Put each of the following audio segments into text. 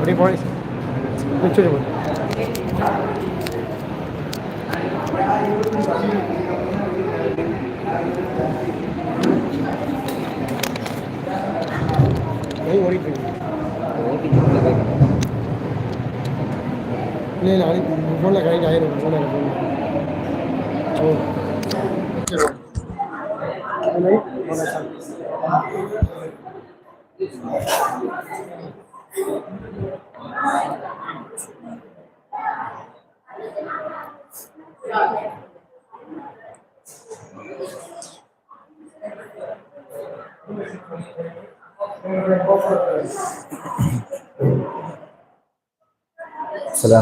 அப்படி போய் நிச்சயம் ஓடிட்டு இல்லை இல்லை அனுப்பி ஃபோனில் கனெக்ட் ஆயிரும் ஃபோனில் ஓ சரி السلام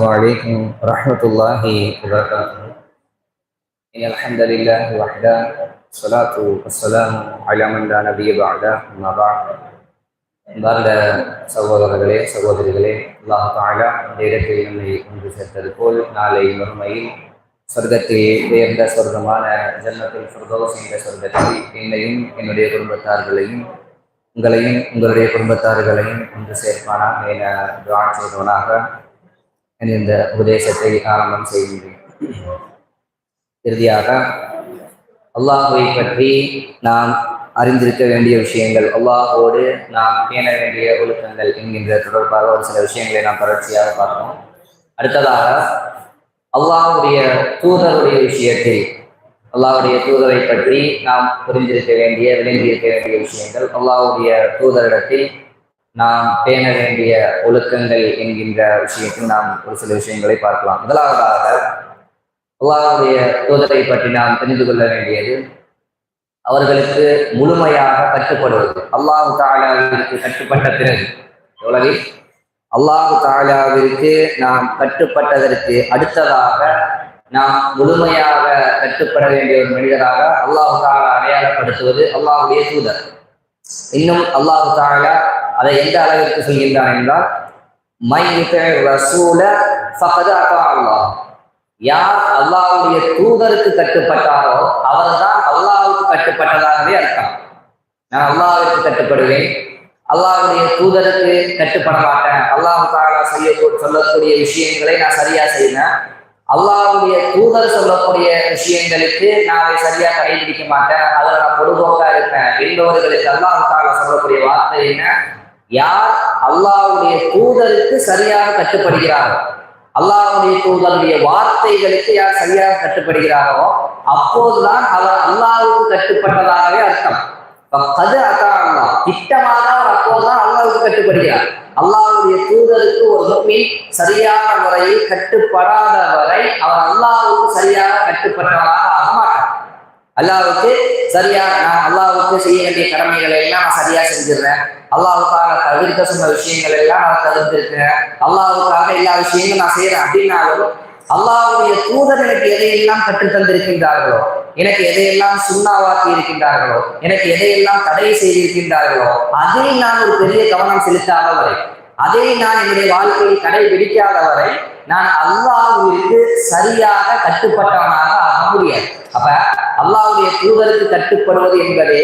عليكم ورحمة الله وبركاته. إن الحمد لله وحده الصلاة والسلام على من لا نبي بعده أما بعد. அன்பார்ந்த சகோதரர்களே சகோதரிகளே அல்லாஹ் தாலா இந்த இடத்தில் நம்மை ஒன்று சேர்த்தது போல் நாளை மறுமையில் சொர்க்கத்தில் உயர்ந்த சொர்க்கமான ஜன்னத்தில் ஃபிர்தௌஸ் என்ற சொர்க்கத்தில் என்னையும் என்னுடைய குடும்பத்தார்களையும் உங்களையும் உங்களுடைய குடும்பத்தார்களையும் ஒன்று சேர்ப்பானாக என துவா செய்தவனாக என் இந்த உபதேசத்தை ஆரம்பம் செய்கின்றேன். இறுதியாக அல்லாஹுவை பற்றி நாம் அறிந்திருக்க வேண்டிய விஷயங்கள். அல்லாஹோடு நாம் பேண வேண்டிய ஒழுக்கங்கள் என்கின்ற தொடர்பாக ஒரு சில விஷயங்களை நாம் தொடர்ச்சியாக பார்த்தோம் அடுத்ததாக அல்லாஹுடைய தூதருடைய விஷயத்தில் அல்லாஹுடைய தூதரை பற்றி நாம் புரிந்திருக்க வேண்டிய விளங்கியிருக்க வேண்டிய விஷயங்கள். அல்லாஹுடைய தூதரிடத்தில் நாம் பேண வேண்டிய ஒழுக்கங்கள் என்கின்ற விஷயத்தில் நாம் ஒரு சில விஷயங்களை பார்க்கலாம். முதலாவதாக அல்லாஹுடைய தூதரை பற்றி நாம் தெரிந்து கொள்ள வேண்டியது அவர்களுக்கு முழுமையாக கட்டுப்படுவது. அல்லாஹு தாலாவிற்கு கட்டுப்பட்ட பிறகு. எவ்வளவு? அல்லாஹு தாலாவிற்கு நாம் கட்டுப்பட்டதற்கு அடுத்ததாக நாம் முழுமையாக கட்டுப்பட வேண்டிய ஒரு மனிதராக அல்லாஹு தாலா அடையாளப்படுத்துவது அல்லாஹுடைய தூதர். இன்னும் அல்லாஹு தாலா அதை எந்த அளவிற்கு சொல்கின்றான் என்றால் மை அல்லாஹ். யார் அல்லாஹுடைய தூதருக்கு கட்டுப்பட்டாரோ அவர்தான் கட்டுப்பட்டதாகவே அர்த்தம். நான் அல்லாஹ்வுக்கு கட்டுப்படுவேன். அல்லாவுடைய தூதருக்கு கட்டுப்பட மாட்டேன். அல்லாஹ் தாலா செய்ய சொல்லக்கூடிய விஷயங்களை நான் சரியா செய்வேன். அல்லாவுடைய தூதர் சொல்லக்கூடிய விஷயங்களுக்கு நான் அதை சரியா கடைபிடிக்க மாட்டேன். அதில் நான் பொதுபோக்கா இருப்பேன். எல்லோர்களுக்கு அல்லாஹ் தாலா சொல்லக்கூடிய வார்த்தை என்ன? யார் அல்லாஹ்வுடைய தூதருக்கு சரியாக கட்டுப்படுகிறாரோ அல்லாஹுடைய தூதனுடைய வார்த்தைகளுக்கு யார் சரியாக கட்டுப்படுகிறாரோ அப்போதுதான் அவர் அல்லாஹுக்கு கட்டுப்பட்டதாகவே அர்த்தம். கது அத்தா திட்டமாக அவர் அப்போதுதான் அல்லாஹுக்கு கட்டுப்படுகிறார். அல்லாஹுடைய தூதருக்கு ஒரு முக்மீன் சரியான முறையில் கட்டுப்படாத வரை அவர் அல்லாஹுக்கு சரியாக கட்டுப்பட்டவராக ஆக அல்லாவுக்கு சரியா நான் அல்லாவுக்கு செய்ய வேண்டிய கடமைகளை எல்லாம் நான் சரியா செஞ்சிடுறேன். அல்லாவுக்காக தவிர்க்க சொன்ன விஷயங்கள் எல்லாம் நான் தவிர்த்திருக்கிறேன். அல்லாவுக்காக எல்லா விஷயங்களும் நான் செய்யறேன் அப்படின்னாலும் அல்லாவுடைய தூதர் எனக்கு எதையெல்லாம் கற்றுத் தந்திருக்கின்றார்களோ எனக்கு எதையெல்லாம் சுண்ணாவாக்கி இருக்கின்றார்களோ எனக்கு எதையெல்லாம் தடை செய்திருக்கின்றார்களோ அதில் நான் ஒரு பெரிய கவனம் செலுத்தாத வரை அதை நான் என்னுடைய வாழ்க்கையில் கடைபிடிக்காத வரை நான் அல்லாஹுவிற்கு சரியாக கட்டுப்பட்டவனாக ஆக முடியாது. அப்ப அல்லாஹுடைய தூதருக்கு கட்டுப்படுவது என்பதே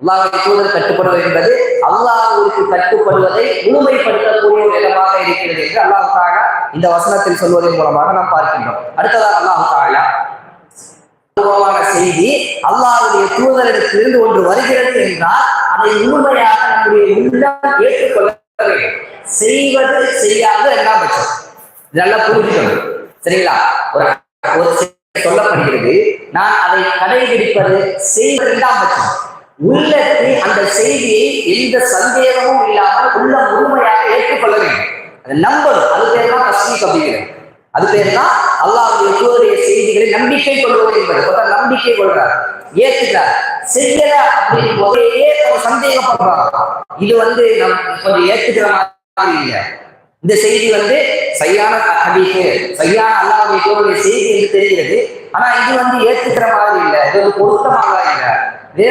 அல்லாஹுடைய தூதர் கட்டுப்படுவது என்பது அல்லாஹுவிற்கு கட்டுப்படுவதை முழுமைப்படுத்தக்கூடிய ஒரு இடமாக இருக்கிறது என்று அல்லாஹுக்காக இந்த வசனத்தில் சொல்வதன் மூலமாக நாம் பார்க்கின்றோம். அடுத்ததாக அல்லாஹுக்காக அனுபவமான செய்தி அல்லாஹுடைய தூதரிடத்திலிருந்து ஒன்று வருகிறது என்றால் அதை முழுமையாக நம்முடைய உள்ளம் ஏற்றுக்கொள்ள செய்வது செய்யாத இரண்டாம் பட்சம் நல்லா புரிஞ்சுக்கணும். சரிங்களா? ஒரு ஒரு சொல்லப்படுகிறது. நான் அதை கடைபிடிப்பது செய்வது இரண்டாம் பட்சம் உள்ளத்தில் அந்த செய்தியை எந்த சந்தேகமும் இல்லாமல் உள்ள முழுமையாக ஏற்றுக்கொள்ள வேண்டும். அதை நம்பணும். அது பேர் தான் தஸ்மீக் அப்படிங்கிறது. அது பேர் தான் அல்லாஹுடைய தூதருடைய செய்திகளை நம்பிக்கை கொள்வது என்பது. நம்பிக்கை கொள்றார். ஏற்றுக்கிறார். செய்யல அப்படின்னு போதே நம்ம சந்தேகப்படுறாங்க இது வந்து நம் கொஞ்சம் ஏற்றுக்கிற மாதிரி இல்லை. இந்த செய்தி வந்து சரியான ஹதீஸு சரியான அல்லாவுடைய தூதருடைய செய்தி என்று தெரிகிறது. ஆனா இது வந்து ஏற்றுக்கிற மாதிரி இல்லை. இது ஒரு பொருத்தமாக இல்லை. இது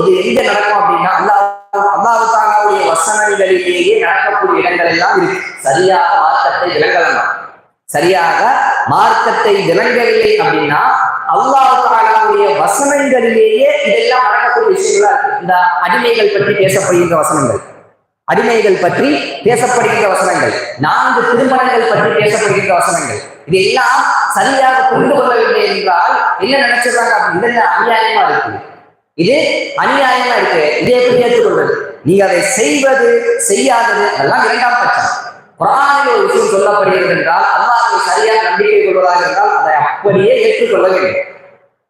இது எங்க நடக்கும் அப்படின்னா அல்லாஹ் அல்லாஹாலாவுடைய வசனங்களிலேயே நடக்கக்கூடிய இடங்கள் எல்லாம் இருக்கு. சரியாக மார்க்கத்தை விளங்கலாம். சரியாக மார்க்கத்தை விளங்கவில்லை அப்படின்னா அல்லாஹாலாவுடைய வசனங்களிலேயே இதெல்லாம் மறக்கக்கூடிய விஷயங்களா இருக்கு. இந்த அடிமைகள் பற்றி பேசப்படுகின்ற வசனங்கள். அடிமைகள் பற்றி பேசப்படுகின்ற வசனங்கள். நான்கு திருமணங்கள் பற்றி பேசப்படுகின்ற வசனங்கள். இதெல்லாம் சரியாக புரிந்து கொள்ளவில்லை என்றால் என்ன நினைச்சிருக்காங்க அப்படி? அநியாயமா இருக்கு? இது அநியாயமா இருக்கு. இதை எப்படி ஏற்றுக்கொள்வது? நீங்க அதை செய்வது செய்யாதது அதெல்லாம் இரண்டாம் பட்சம். குரானில் ஒரு விஷயம் சொல்லப்படுகிறது என்றால் அல்லாஹ் சரியாக நம்பிக்கை கொள்வதாக இருந்தால் அதை அப்படியே ஏற்றுக்கொள்ள வேண்டும்.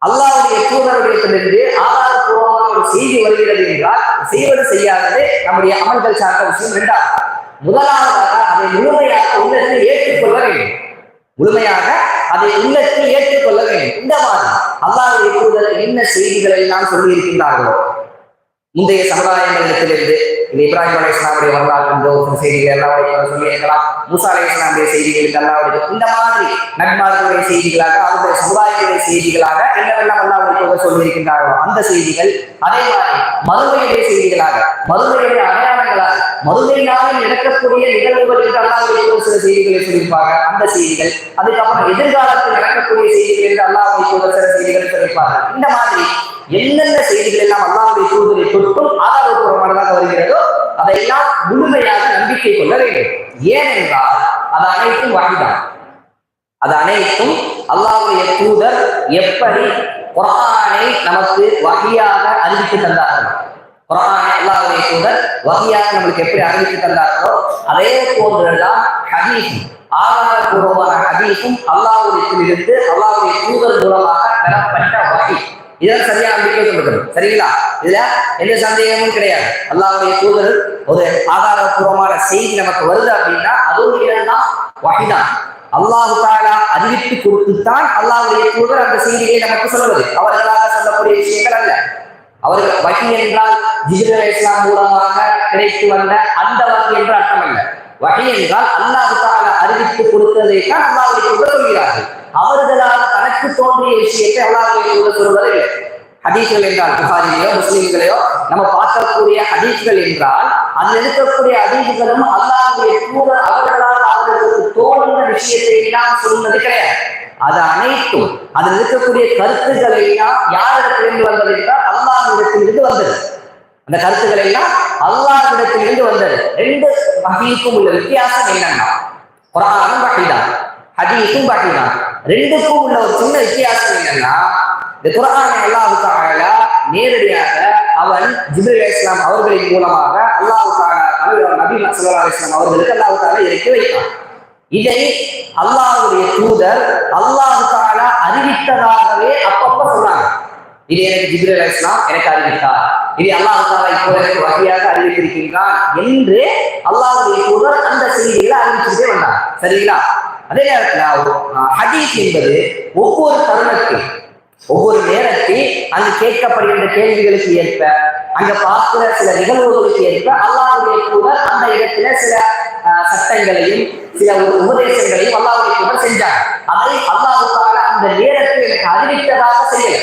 அல்லாவுடைய தூதருடையத்திலிருந்து ஆதாரப்பூர்வமான ஒரு செய்தி வருகிறது என்றால் செய்வது செய்யாதது நம்முடைய அமல்கள் சார்ந்த விஷயம் இரண்டாவது முதலாவதாக அதை முழுமையாக உள்ளத்தில் ஏற்றுக்கொள்ள வேண்டும். முழுமையாக அதை உள்ளத்தில் ஏற்றுக்கொள்ள வேண்டும். இந்த மாதிரி அல்லாவுடைய தூதர் என்ன செய்திகளை எல்லாம் சொல்லி இருக்கின்றார்களோ முந்தைய சமுதாயங்களிடத்திலிருந்து இந்த இப்ராஹிம் அலி இஸ்லாமுடைய வரலாறு செய்திகள் எல்லாருடைய சொல்லி இருக்கலாம் மூசா அலி இஸ்லாமுடைய செய்திகள் எல்லாருடைய இந்த மாதிரி நன்மார்களுடைய செய்திகளாக அவருடைய சமுதாயங்களுடைய செய்திகளாக என்னவெல்லாம் அல்லாவுடைய சொல்லியிருக்கின்றார்களோ அந்த செய்திகள் அதே மாதிரி மறுமையுடைய செய்திகளாக மறுமையுடைய அடையாளங்களாக மறுமையினாலும் நடக்கக்கூடிய நிகழ்வுகள் என்று அல்லாவுடைய சில செய்திகளை சொல்லியிருப்பாங்க. அந்த செய்திகள் அதுக்கப்புறம் எதிர்காலத்தில் நடக்கக்கூடிய செய்திகள் என்று அல்லாவுடைய சில செய்திகள் சொல்லியிருப்பாங்க. இந்த மாதிரி என்னென்ன செய்திகள் எல்லாம் அல்லாவுடைய தூதரை தொட்டும் ஆதாரப்பூர்வமானதாக வருகிறதோ அதையெல்லாம் முழுமையாக நம்பிக்கை கொள்ள வேண்டும். ஏனென்றால் அது அனைத்தும் வகைதான் அது அனைத்தும் அல்லாவுடைய தூதர் எப்படி குரானை நமக்கு வகையாக அறிவித்து தந்தார்கள் குரானை அல்லாவுடைய தூதர் வகையாக நம்மளுக்கு எப்படி அறிவித்து தந்தார்களோ அதே போன்றுதான் ஹதீஸ் ஆதாரபூர்வமான ஹதீஸும் அல்லாவுடைய அல்லாவுடைய தூதர் மூலமாக பெறப்பட்ட வகை. இதெல்லாம் சரியா நம்பிக்கை கொண்டிருக்கணும் சரிங்களா? இதுல எந்த சந்தேகமும் கிடையாது. அல்லாவுடைய தூதர் ஒரு ஆதாரபூர்வமான செய்தி நமக்கு வருது அப்படின்னா அதுவும் என்னன்னா வகைதான் அல்லாஹு தாலா அறிவித்து கொடுத்துத்தான் அல்லாஹுடைய தூதர் அந்த செய்தியை நமக்கு சொல்வது அவர்களாக சொல்லக்கூடிய விஷயங்கள் அல்ல. அவர்கள் வகி என்றால் ஜிஜிரல் இஸ்லாம் மூலமாக கிடைத்து வந்த அந்த வகை என்று அர்த்தம் அல்ல. வகை என்றால் அல்லாஹு தாலா அறிவித்து கொடுத்ததை தான் அல்லாஹுடைய தூதர் சொல்கிறார்கள். அவர்களால் தனக்கு தோன்றிய விஷயத்தை அல்லாஹ் சொல்வதில்லை. ஹதீஸ்கள் என்றால் புகாரிலேயோ முஸ்லீம்களையோ நம்ம பார்க்கக்கூடிய ஹதீஸ்கள் என்றால் அதில் இருக்கக்கூடிய ஹதீஸ்களும் அல்லாஹுடைய தூதர் அவர்களால் அவர்களுக்கு தோன்ற விஷயத்தை எல்லாம் சொல்வது கிடையாது. அது அனைத்தும் அதில் இருக்கக்கூடிய கருத்துக்கள் எல்லாம் யாரிடத்திலிருந்து வந்தது என்றால் அல்லாஹிடத்திலிருந்து வந்தது. அந்த கருத்துக்கள் எல்லாம் அல்லாஹிடத்திலிருந்து வந்தது. ரெண்டு வகைக்கும் உள்ள வித்தியாசம் என்னன்னா குரானும் வகைதான் ஹதீஸும் பட்டிதான் ரெண்டுக்கும் உள்ள ஒரு சின்ன வித்தியாசம் என்னன்னா இந்த குரான் அல்லாஹு நேரடியாக அவன் ஜிபிர் இஸ்லாம் அவர்களின் மூலமாக அல்லாஹு நபி சல்லா இஸ்லாம் அவர்களுக்கு அல்லாவுக்காக இறக்கி வைத்தான். இதை அல்லாஹுடைய தூதர் அல்லாஹு அறிவித்ததாகவே அப்பப்ப சொன்னாங்க. இது எனக்கு ஜிப்ரல் இஸ்லாம் எனக்கு அறிவித்தார். இது அல்லாஹு இப்போ எனக்கு வகையாக அறிவித்திருக்கின்றான் என்று அல்லாஹுடைய தூதர் அந்த செய்திகளை அறிவிச்சுட்டே வந்தார். சரிங்களா? அதே நேரத்தில் ஹதீஸ் என்பது ஒவ்வொரு தருணத்தில் ஒவ்வொரு நேரத்தில் அங்கு கேட்கப்படுகின்ற கேள்விகளுக்கு ஏற்ப அங்க பார்க்கிற சில நிகழ்வுகளுக்கு ஏற்ப அல்லாவுடைய கூட அந்த இடத்துல சில சட்டங்களையும் சில உபதேசங்களையும் அல்லாவுடைய கூட செஞ்சார். அதை அல்லாவுக்காக அந்த நேரத்தில் எனக்கு அறிவித்ததாக செய்யல.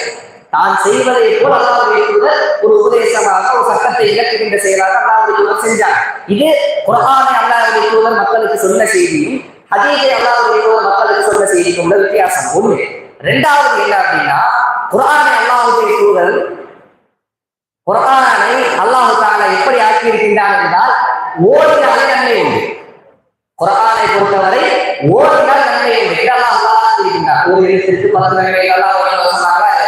தான் செய்வதை போல் அல்லாவுடைய கூட ஒரு உபதேசமாக ஒரு சட்டத்தை இழக்குகின்ற செயலாக அல்லாவுடைய கூட செஞ்சார். இது குரானை அல்லாவுடைய கூட மக்களுக்கு சொன்ன செய்தியும் ஹதீஜை அல்லாஹுடைய மக்களுக்கு சொன்ன செய்திக்கு உள்ள வித்தியாசம் ஒண்ணு ரெண்டாவது என்ன அப்படின்னா குரானை அல்லாஹுடைய தூதர் குரானை அல்லாஹு தாலா எப்படி ஆக்கி இருக்கின்றான் என்றால் ஓடினாலே நன்மை உண்டு. குரானை பொறுத்தவரை ஓடினால் நன்மை உண்டு இதெல்லாம் அல்லாஹ் இருக்கின்றார் ஒரு எழுத்திற்கு பத்து நன்மை எல்லாம்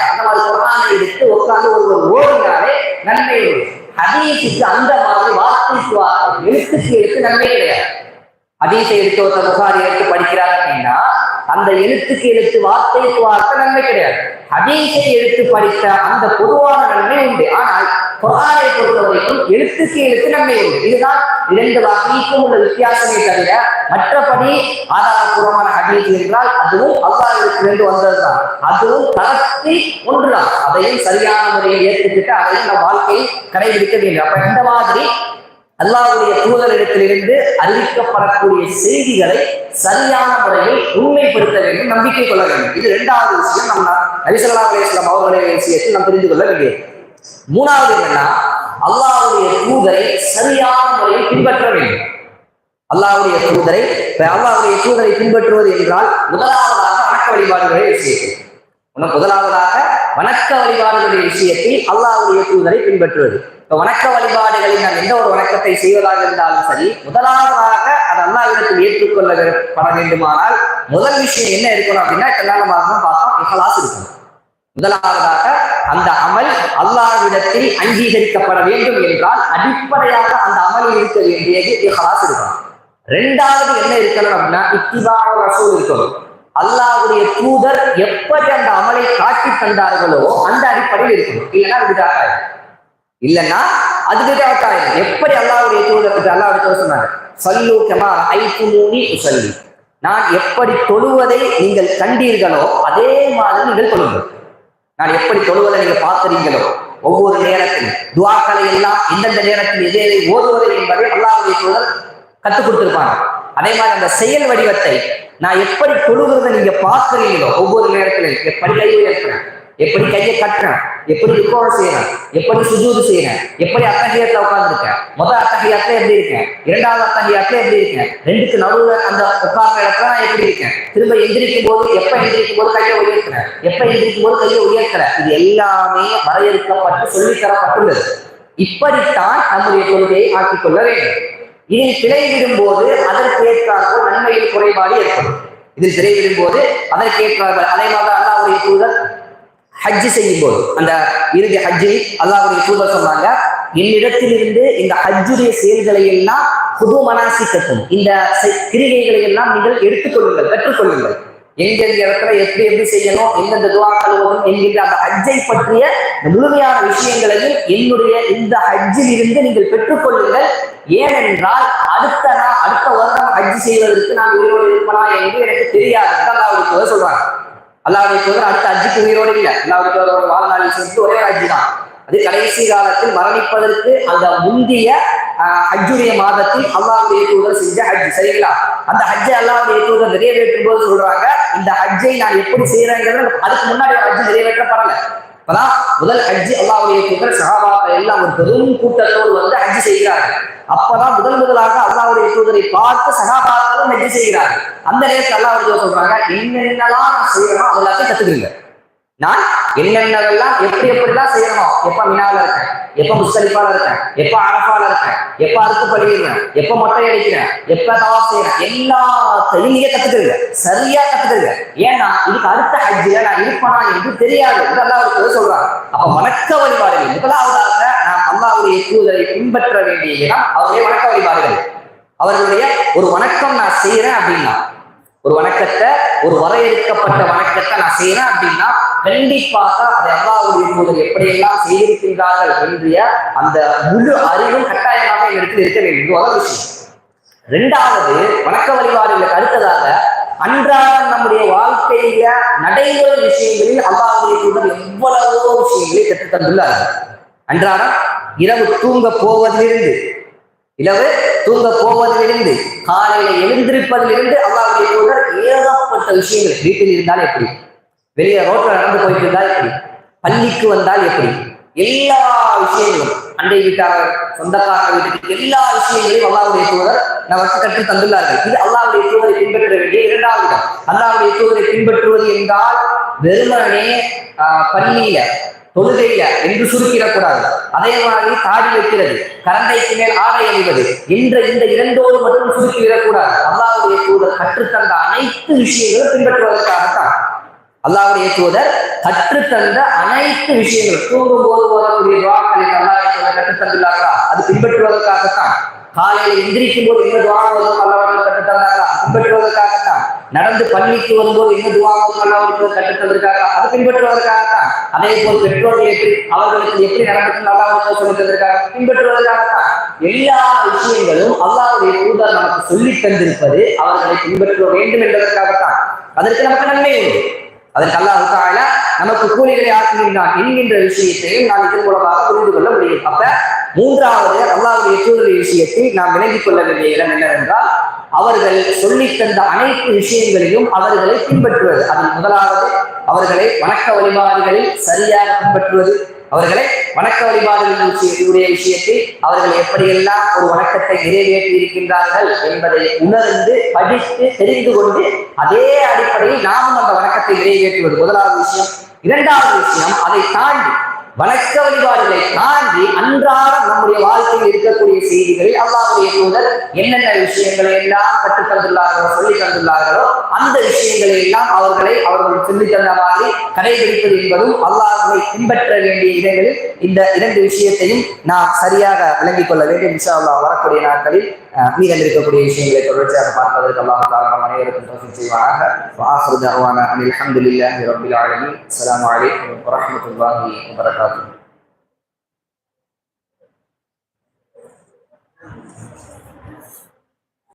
அந்த மாதிரி குரானை எடுத்து உட்கார்ந்து ஒருவர் ஓடினாலே நன்மை உண்டு. ஹதீஸுக்கு அந்த மாதிரி வார்த்தைக்கு வார்த்தை எழுத்துக்கு எழுத்து நன்மை கிடையாது. அதீச எடுத்து ஒருத்தர் புகாரி எடுத்து படிக்கிறார் அப்படின்னா அந்த எழுத்துக்கு எழுத்து வார்த்தைக்கு வார்த்தை நன்மை கிடையாது. ஹதீஸை எடுத்து படித்த அந்த பொதுவான நன்மை உண்டு. ஆனால் குரானை பொறுத்த வரைக்கும் எழுத்துக்கு எழுத்து நன்மை உண்டு. இதுதான் இரண்டு வகைக்கும் உள்ள வித்தியாசமே தவிர மற்றபடி ஆதாரபூர்வமான ஹதீஸ் என்றால் அதுவும் அல்லாஹிடத்திலிருந்து வந்ததுதான். அதுவும் தளர்த்தி ஒன்றுதான். அதையும் சரியான முறையில் ஏற்றுக்கிட்டு அதையும் நம் வாழ்க்கையை கடைபிடிக்க வேண்டும். அப்ப இந்த மாதிரி அல்லாவுடைய தூதரிடத்திலிருந்து அறிவிக்கப்படக்கூடிய செய்திகளை சரியான முறையில் உண்மைப்படுத்த வேண்டும் நம்பிக்கை கொள்ள வேண்டும். இது இரண்டாவது விஷயம் நம்ம நபிசல்லா அலிஸ்லாம் அவர்களுடைய விஷயத்தில் நாம் தெரிந்து கொள்ள வேண்டியது. மூணாவது என்னன்னா அல்லாவுடைய தூதரை சரியான முறையில் பின்பற்ற வேண்டும். அல்லாவுடைய தூதரை அல்லாவுடைய தூதரை பின்பற்றுவது என்றால் முதலாவதாக வணக்க வழிபாடுகளுடைய விஷயம் முதலாவதாக வணக்க வழிபாடுகளுடைய விஷயத்தில் அல்லாவுடைய தூதரை பின்பற்றுவது. இப்ப வணக்க வழிபாடுகளில் நாம் எந்த ஒரு வணக்கத்தை செய்வதாக இருந்தாலும் சரி முதலாவதாக அது அல்லாஹீடத்தை ஏற்றுக்கொள்ள பட வேண்டுமானால் முதல் விஷயம் என்ன இருக்கணும் அப்படின்னா கல்யாணமாக பார்த்தா பார்த்தோம் இருக்கணும். முதலாவதாக அந்த அமல் அல்லாவிடத்தில் அங்கீகரிக்கப்பட வேண்டும் என்றால் அடிப்படையாக அந்த அமலில் இருக்க வேண்டியது இகலாஸ் இருக்கணும். ரெண்டாவது என்ன இருக்கணும் அப்படின்னா இத்திபாக ரசூல் இருக்கணும். அல்லாவுடைய தூதர் எப்படி அந்த அமலை காட்டி தந்தார்களோ அந்த அடிப்படையில் இருக்கணும். இல்லைன்னா விதாக இல்லைன்னா அது விதாத்தாயிரும் எப்படி அல்லாவுடைய தூதர் அல்லாவுடைய தூதர் சொன்னாங்க சல்லு கமா ஐத்துமூனி உசல்லி. நான் எப்படி தொழுவதை நீங்கள் கண்டீர்களோ அதே மாதிரி நீங்கள் தொழுங்கள். நான் எப்படி தொழுவதை நீங்கள் பார்க்கிறீங்களோ ஒவ்வொரு நேரத்திலும் துவாக்களை எல்லாம் எந்தெந்த நேரத்தில் எதை எதை ஓதுவது என்பதை அல்லாவுடைய தூதர் கற்றுக் கொடுத்திருப்பாங்க. அதே மாதிரி அந்த செயல் வடிவத்தை நான் எப்படி தொழுகிறத நீங்க பார்க்கிறீங்களோ ஒவ்வொரு நேரத்திலும் எப்படி கை உயர்த்துறேன். எப்படி கையை கட்டுறேன்? எப்படி ரிக்கோர் செய்யறேன்? எப்படி சுஜூது செய்யறேன்? எப்படி அத்தகையத்துல உட்கார்ந்துருக்கேன்? முதல் அத்தகையத்துல எப்படி இருக்கேன்? இரண்டாவது அத்தகையத்துல எப்படி இருக்கேன்? ரெண்டுக்கு நடுவுல அந்த உட்கார்ந்த இடத்துல நான் எப்படி இருக்கேன்? திரும்ப எந்திரிக்கும் போது எப்ப எந்திரிக்கும் போது கையை உயர்த்துறேன்? எப்ப எந்திரிக்கும் போது கையை உயர்த்துறேன்? இது எல்லாமே வரையறுக்கப்பட்டு சொல்லித்தரப்பட்டுள்ளது. இப்படித்தான் நம்முடைய கொள்கையை ஆக்கிக் கொள்ள வேண்டும். இதில் பிழை விடும்போது அதற்கு ஏற்றார்கள் நன்மையில் குறைபாடு ஏற்படும். இதில் பிழை விடும்போது அதற்கு ஏற்றார்கள் அதே மாதிரி அல்லாவுடைய தூதர் ஹஜ் செய்யும் போது அந்த இறுதி ஹஜ்ஜில் அல்லாஹுடைய தூதர் சொன்னாங்க என்னிடத்திலிருந்து இந்த ஹஜ்ஜுடைய செயல்களை எல்லாம் புது மனாசிக்கட்டும் இந்த கிரிகைகளை எல்லாம் நீங்கள் எடுத்துக்கொள்ளுங்கள் கற்றுக்கொள்ளுங்கள். எங்கெந்த இடத்துல எப்படி எப்படி செய்யணும் எந்தெந்த துவாக்கள் ஓதும் என்கின்ற அந்த ஹஜ்ஜை பற்றிய முழுமையான விஷயங்களையும் என்னுடைய இந்த ஹஜ்ஜில் இருந்து நீங்கள் பெற்றுக்கொள்ளுங்கள். ஏனென்றால் அடுத்த நாள் அடுத்த வருடம் ஹஜ் செய்வதற்கு நான் உயிரோடு இருப்பனா என்று எனக்கு தெரியாது. சொல்றாங்க. அல்லாவுடைய தூதர் அடுத்த அஜிக்கு உயிரோடு இல்லை. அல்லாவுடைய தூதர் வாழ்நாளில் சேர்த்து ஒரே அஜி தான். அது கடைசி காலத்தில் மரணிப்பதற்கு அந்த முந்திய ஆஹ், ஹஜ்ஜுடைய மாதத்தில் அல்லாவுடைய தூதர் செஞ்ச ஹஜ் சரிங்களா? அந்த ஹஜ்ஜை அல்லாவுடைய தூதர் நிறைவேற்றும் போது சொல்றாங்க இந்த ஹஜ்ஜை நான் எப்படி செய்யறேங்கிறது அதுக்கு முன்னாடி ஒரு ஹஜ் அப்பதான் முதல் ஹஜ்ஜி அல்லாவுடைய தூதர் சகாபாக்கள் எல்லாம் ஒரு பெரும் கூட்டத்தோடு வந்து அஜி செய்கிறார்கள். அப்பதான் முதல் முதலாக அல்லாவுடைய தூதரை பார்த்து சகாபாக்களும் அஜி செய்கிறார்கள். அந்த நேரத்தில் அல்லாவுடைய சொல்றாங்க என்னென்னலாம் நான் செய்யணும் அது எல்லாத்தையும் கத்துக்கிறீங்க. நான் என்னென்னதெல்லாம் எப்படி எப்படிலாம் செய்யணும் எப்ப மினால இருக்கேன் எப்ப முஸ்தலிப்பால இருக்கேன் எப்ப அரப்பால இருக்கேன் எப்ப அறுத்து படிக்கிறேன் எப்ப மொட்டை அடிக்கிறேன் எப்ப தவா செய்யறேன் எல்லாத்தையும் நீங்க கத்துக்கிறீங்க சரியா கத்துக்கிறீங்க ஏன்னா இதுக்கு அடுத்த ஹஜ்ஜில நான் இருப்பனா என்று தெரியாது. இது அல்லாஹ்வுக்கு சொல்றாங்க அப்ப வணக்க வழிபாடுகள் முதலாவதாக நாம் அல்லாவுடைய தூதரை பின்பற்ற வேண்டிய இடம் அவருடைய வணக்க வழிபாடுகள். அவர்களுடைய ஒரு வணக்கம் நான் செய்யறேன் அப்படின்னா ஒரு வணக்கத்தை ஒரு வரையறுக்கப்பட்ட வணக்கத்தை நான் செய்யறேன் அப்படின்னா கண்டிப்பாக அதை அல்லாவுடைய தூதர் எப்படியெல்லாம் செய்திருக்கின்றார்கள் என்ற அந்த முழு அறிவும் கட்டாயமாக எங்களுக்கு இருக்க வேண்டும். விஷயம். ரெண்டாவது வணக்க வழிபாடுகளுக்கு அடுத்ததாக அன்றாடம் நம்முடைய வாழ்க்கையில நடைமுறை விஷயங்களில் அல்லாவுடைய தூதர் எவ்வளவோ விஷயங்களை கற்றுத்தந்துள்ளார்கள். அன்றாடம் இரவு தூங்க போவதிலிருந்து இரவு தூங்க போவதிலிருந்து காலையில எழுந்திருப்பதிலிருந்து அல்லாவுடைய தூதர் ஏகப்பட்ட விஷயங்கள் வீட்டில் இருந்தால் எப்படி? வெளியே ரோட்ல நடந்து போயிட்டு இருந்தால் எப்படி? பள்ளிக்கு வந்தால் எப்படி? எல்லா விஷயங்களும் அண்டை வீட்டார் சொந்தக்காரர் வீட்டுக்கு எல்லா விஷயங்களையும் அல்லாவுடைய தூதர் நமக்கு கற்று தந்துள்ளார்கள். இது அல்லாவுடைய தூதரை பின்பற்ற வேண்டிய இரண்டாவது இடம். அல்லாவுடைய தூதரை பின்பற்றுவது என்றால் வெறுமனே ஆஹ், பள்ளியில தொழுகையில என்று சுருக்கிடக்கூடாது. அதே மாதிரி தாடி வைக்கிறது கரண்டைக்கு மேல் ஆடை அணிவது என்ற இந்த இரண்டோடு மட்டும் சுருக்கி விடக்கூடாது அல்லாவுடைய தூதர் கற்றுத்தந்த அனைத்து விஷயங்களும் பின்பற்றுவதற்காகத்தான். அல்லாவுடைய தூதர் கற்றுத்தந்த அனைத்து விஷயங்களும் தூங்கும் போது ஓதக்கூடிய துவாக்களில் அல்லாவுடைய தூதர் கற்றுத்தந்துள்ளார்களா? அது பின்பற்றுவதற்காகத்தான். காலையில எந்திரிக்கும் போது என்ன துவா ஓதும் அல்லாவுடைய பின்பற்றுவதற்காகத்தான். நடந்து பள்ளிக்கு வரும்போது என்ன துவா ஓதும் அதை கற்றுத்தந்திருக்காங்க அது பின்பற்றுவதற்காகத்தான். அதே போல் பெற்றோர்கள் எப்படி அவர்களுக்கு எப்படி நடந்துக்கணும் அல்லாவுடைய சொல்லித் பின்பற்றுவதற்காகத்தான். எல்லா விஷயங்களும் அல்லாவுடைய தூதர் நமக்கு சொல்லி தந்திருப்பது அவர்களை பின்பற்ற வேண்டும் என்பதற்காகத்தான். அதற்கு நமக்கு நன்மை உண்டு. அதற்கு அல்லாஹ் தாலா நமக்கு கூலிகளை ஆக்குகின்றான் என்கின்ற விஷயத்தையும் நாம் இதன் மூலமாக புரிந்து கொள்ள முடியும். அப்ப மூன்றாவது அல்லாவுடைய தூதருடைய விஷயத்தில் நாம் விளங்கிக் கொள்ள வேண்டிய இடம் என்னவென்றால் அவர்கள் சொல்லித் தந்த அனைத்து விஷயங்களையும் அவர்களை பின்பற்றுவது. அதில் முதலாவது அவர்களை வணக்க வழிபாடுகளில் சரியாக பின்பற்றுவது. அவர்களை வணக்க வழிபாடுகளின் செய்யக்கூடிய விஷயத்தில் அவர்கள் எப்படியெல்லாம் ஒரு வணக்கத்தை நிறைவேற்றி இருக்கின்றார்கள் என்பதை உணர்ந்து படித்து தெரிந்து கொண்டு அதே அடிப்படையில் நாமும் அந்த வணக்கத்தை நிறைவேற்றுவது முதலாவது விஷயம். இரண்டாவது விஷயம் அதை தாண்டி வணக்க வழிபாடுகளை தாண்டி அன்றாடம் நம்முடைய வாழ்க்கையில் இருக்கக்கூடிய செய்திகளை அல்லாவுடைய தூதர் என்னென்ன விஷயங்களை எல்லாம் கற்றுத் தந்துள்ளார்களோ சொல்லி தந்துள்ளார்களோ அந்த விஷயங்களை எல்லாம் அவர்களை அவர்கள் சொல்லி தந்த மாதிரி கடைபிடிப்பது என்பதும் அல்லாஹ்வை பின்பற்ற வேண்டிய இடங்களில் இந்த இரண்டு விஷயத்தையும் நாம் சரியாக விளங்கிக் கொள்ள வேண்டும். இன்ஷா அல்லா வரக்கூடிய நாட்களில் மீதம் இருக்கக்கூடிய விஷயங்களை தொடர்ச்சியாக பார்ப்பதற்கு அல்லாஹ் தாலா அனைவருக்கும் தோசி செய்வாராக வாசுர் தர்வானா அலி அஹமதுல்லாஹி ரபில் ஆலமி அஸ்லாம் வலைக்கம் வரமத்துல்லாஹி வரகாத்து